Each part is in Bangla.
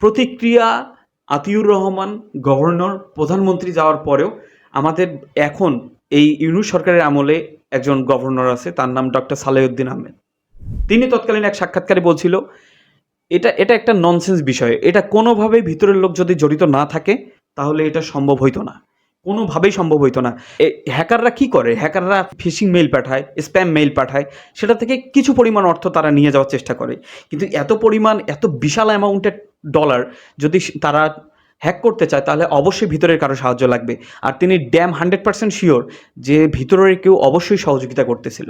প্রতিক্রিয়া আতিউর রহমান, গভর্নর, প্রধানমন্ত্রী যাওয়ার পরেও আমাদের এখন এই ইউনূস সরকারের আমলে একজন গভর্নর আছে, তার নাম ডক্টর সালেউদ্দিন আহমেদ। তিনি তৎকালীন এক সাক্ষাৎকারে বলছিল, এটা এটা একটা ননসেন্স বিষয়। এটা কোনোভাবেই ভিতরের লোক যদি জড়িত না থাকে, তাহলে এটা সম্ভব হইতো না। কোনোভাবেই সম্ভব হইতো না। হ্যাকাররা কি করে? হ্যাকাররা ফিশিং মেইল পাঠায়, স্প্যাম মেইল পাঠায়, সেটা থেকে কিছু পরিমাণ অর্থ তারা নিয়ে যাওয়ার চেষ্টা করে। কিন্তু এত পরিমাণ, এত বিশাল অ্যামাউন্টের ডলার যদি তারা হ্যাক করতে চায়, তাহলে অবশ্যই ভিতরের কারও সাহায্য লাগবে। আর তিনি ড্যাম হান্ড্রেড পার্সেন্ট শিওর যে ভিতরের কেউ অবশ্যই সহযোগিতা করতেছিল।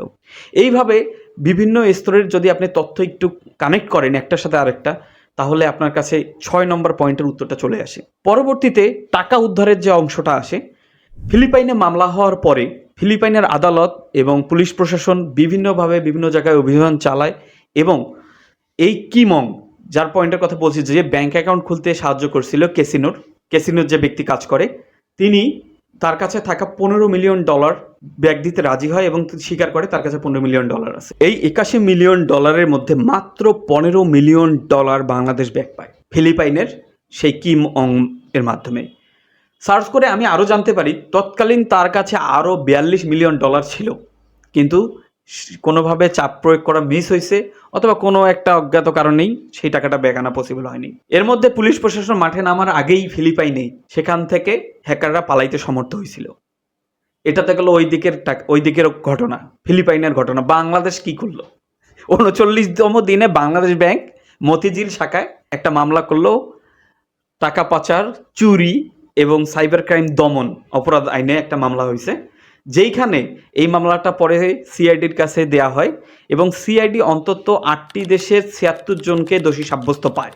এইভাবে বিভিন্ন স্তরের যদি আপনি তথ্য একটু কানেক্ট করেন একটার সাথে আরেকটা, তাহলে আপনার কাছে ছয় নম্বর পয়েন্টের উত্তরটা চলে আসে। পরবর্তীতে টাকা উদ্ধারের যে অংশটা আসে, ফিলিপাইনে মামলা হওয়ার পরে ফিলিপাইনের আদালত এবং পুলিশ প্রশাসন বিভিন্নভাবে বিভিন্ন জায়গায় অভিযান চালায় এবং এই কিমং যার পয়েন্টের কথা বলছি যে ব্যাংক অ্যাকাউন্ট খুলতে সাহায্য করছিল কেসিনোর কেসিনোর যে ব্যক্তি কাজ করে, তিনি তার কাছে থাকা পনেরো মিলিয়ন ডলার ব্যাগ দিতে রাজি হয় এবং স্বীকার করে তার কাছে পনেরো মিলিয়ন ডলার আছে। এই একাশি মিলিয়ন ডলারের মধ্যে মাত্র পনেরো মিলিয়ন ডলার বাংলাদেশ ব্যাগ পায়। ফিলিপাইনের সেই কিম অং এর মাধ্যমে। সার্চ করে আমি আরও জানতে পারি, তৎকালীন তার কাছে আরও বিয়াল্লিশ মিলিয়ন ডলার ছিল। কিন্তু কোনোভাবে চাপ প্রয়োগ করা মিস হয়েছে অথবা কোনো একটা অজ্ঞাত কারণেই সেই টাকাটা ব্যাক আনা পসিবল হয়নি। এর মধ্যে পুলিশ প্রশাসন মাঠে নামার আগেই ফিলিপাইনে সেখান থেকে হ্যাকাররা পালাইতে সমর্থ হয়েছিল। এটাতে গেল ওই দিকের ওই দিকের ঘটনা ফিলিপাইনের ঘটনা। বাংলাদেশ কি করল? উনচল্লিশতম দিনে বাংলাদেশ ব্যাংক মতিঝিল শাখায় একটা মামলা করল টাকা পাচার, চুরি এবং সাইবার ক্রাইম দমন অপরাধ আইনে একটা মামলা হয়েছে। যেইখানে এই মামলাটা পরে সিআইডির কাছে দেয়া হয় এবং সিআইডি অন্তত আটটি দেশের ছিয়াত্তর জনকে দোষী সাব্যস্ত পায়।